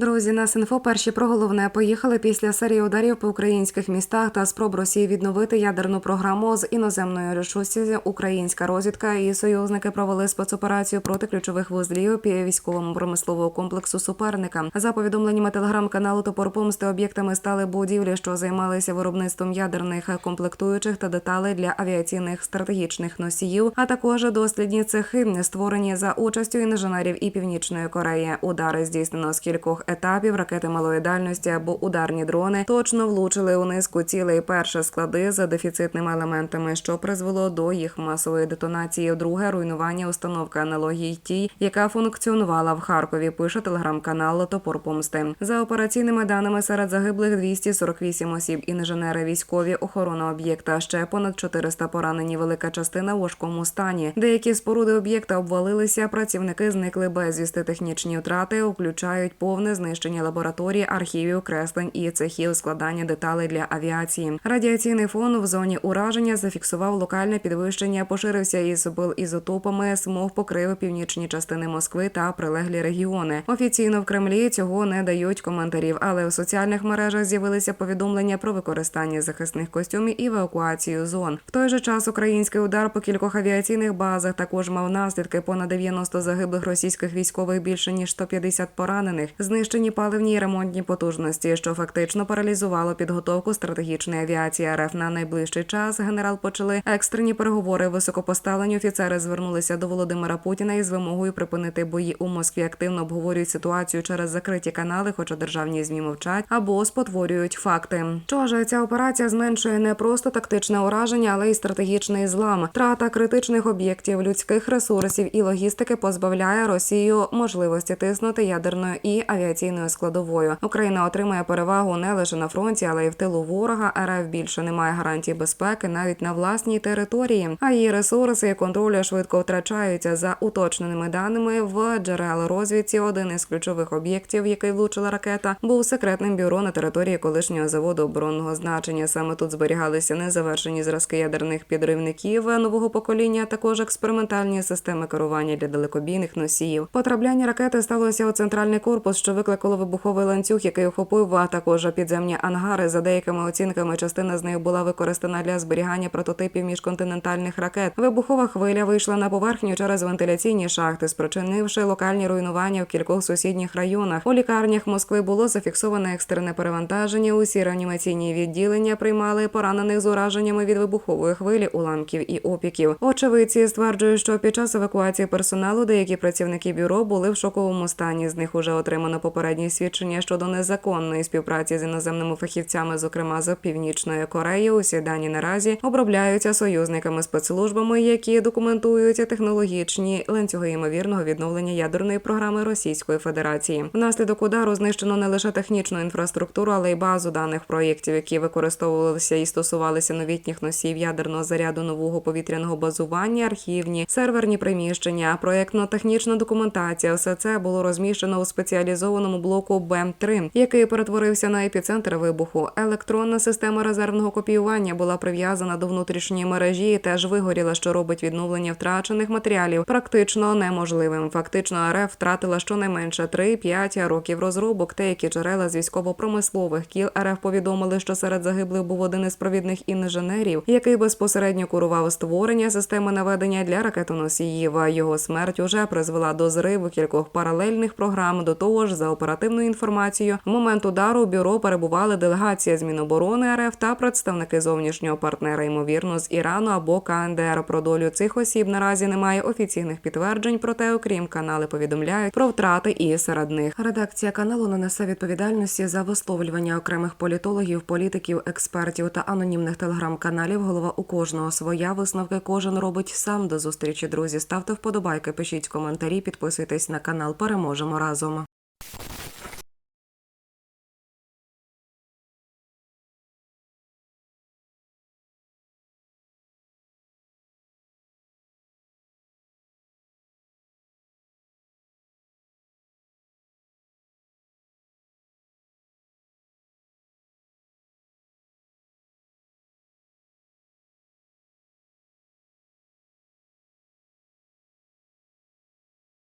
Друзі, нас інфо перші про головне поїхали після серії ударів по українських містах та спроб Росії відновити ядерну програму з іноземної рішучості. Українська розвідка і союзники провели спецоперацію проти ключових вузлів військовому промислового комплексу суперника. За повідомленнями телеграм-каналу Топор Помсти об'єктами стали будівлі, що займалися виробництвом ядерних комплектуючих та деталей для авіаційних стратегічних носіїв, а також дослідні цехи, створені за участю інженерів і Північної Кореї. Удари здійснено з кількох етапів. Ракети малої дальності або ударні дрони точно влучили у низку цілей. Перше склади за дефіцитними елементами, що призвело до їх масової детонації. Друге руйнування установки аналогії тій, яка функціонувала в Харкові. Пише телеграм-канал Топор Помсти. За операційними даними серед загиблих 248 осіб, інженери військові, охорона об'єкта. Ще понад 400 поранені. Велика частина у важкому стані. Деякі споруди об'єкта обвалилися. Працівники зникли безвісти. Технічні втрати включають повне знищення лабораторій, архівів, креслень і цехів складання деталей для авіації. Радіаційний фон в зоні ураження зафіксував локальне підвищення, поширився із ізотопами, смог покрив північні частини Москви та прилеглі регіони. Офіційно в Кремлі цього не дають коментарів, але у соціальних мережах з'явилися повідомлення про використання захисних костюмів і евакуацію зон. В той же час український удар по кількох авіаційних базах також мав наслідки. Понад 90 загиблих російських військових, більше ніж 150 поранених, знищені паливні і ремонтні потужності, що фактично паралізувало підготовку стратегічної авіації РФ на найближчий час. Генерал почали екстрені переговори. Високопоставлені офіцери звернулися до Володимира Путіна із вимогою припинити бої у Москві. Активно обговорюють ситуацію через закриті канали, хоча державні змі мовчать або спотворюють факти. Що ж, ця операція зменшує не просто тактичне ураження, але й стратегічний злам. Трата критичних об'єктів, людських ресурсів і логістики позбавляє Росію можливості тиснути ядерною і авіаційною складовою. Україна отримає перевагу не лише на фронті, але й в тилу ворога. РФ більше не має гарантій безпеки навіть на власній території. А її ресурси і контролю швидко втрачаються за уточненими даними в джерел розвідці. Один із ключових об'єктів, який влучила ракета, був секретним бюро на території колишнього заводу оборонного значення. Саме тут зберігалися незавершені зразки ядерних підривників нового покоління, а також експериментальні системи керування для далекобійних носіїв. Потрапляння ракети сталося у центральний корпус, що викликало вибуховий ланцюг, який охопив а також підземні ангари. За деякими оцінками, частина з них була використана для зберігання прототипів міжконтинентальних ракет. Вибухова хвиля вийшла на поверхню через вентиляційні шахти, спричинивши локальні руйнування в кількох сусідніх районах. У лікарнях Москви було зафіксовано екстрене перевантаження. Усі реанімаційні відділення приймали поранених з ураженнями від вибухової хвилі, уламків і опіків. Очевидці стверджують, що під час евакуації персоналу деякі працівники бюро були в шоковому стані. З них уже отримано попередні свідчення щодо незаконної співпраці з іноземними фахівцями, зокрема з Північної Кореї. Усі дані наразі обробляються союзниками спецслужбами, які документують технологічні ланцюги ймовірного відновлення ядерної програми Російської Федерації. Внаслідок удару знищено не лише технічну інфраструктуру, але й базу даних проєктів, які використовувалися і стосувалися новітніх носіїв ядерного заряду нового повітряного базування, архівні, серверні приміщення, проєктно-технічна документація. Все це було розміщено у спеціалізованому блоку БЕМ-3, який перетворився на епіцентр вибуху. Електронна система резервного копіювання була прив'язана до внутрішньої мережі і теж вигоріла, що робить відновлення втрачених матеріалів практично неможливим. Фактично, РФ втратила щонайменше 3-5 років розробок. Деякі джерела з військово-промислових кіл РФ повідомили, що серед загиблих був один із провідних інженерів, який безпосередньо курував створення системи наведення для ракетоносіїв. Його смерть уже призвела до зриву кількох паралельних програм. До того ж, оперативною інформацією, в момент удару у бюро перебували делегація з Міноборони РФ та представники зовнішнього партнера, ймовірно, з Ірану або КНДР. Про долю цих осіб наразі немає офіційних підтверджень. Проте, окрім канали, повідомляють про втрати і серед них. Редакція каналу не несе відповідальності за висловлювання окремих політологів, політиків, експертів та анонімних телеграм-каналів. Голова у кожного своя висновки кожен робить сам. До зустрічі, друзі. Ставте вподобайки, пишіть коментарі, підписуйтесь на канал. Переможемо разом.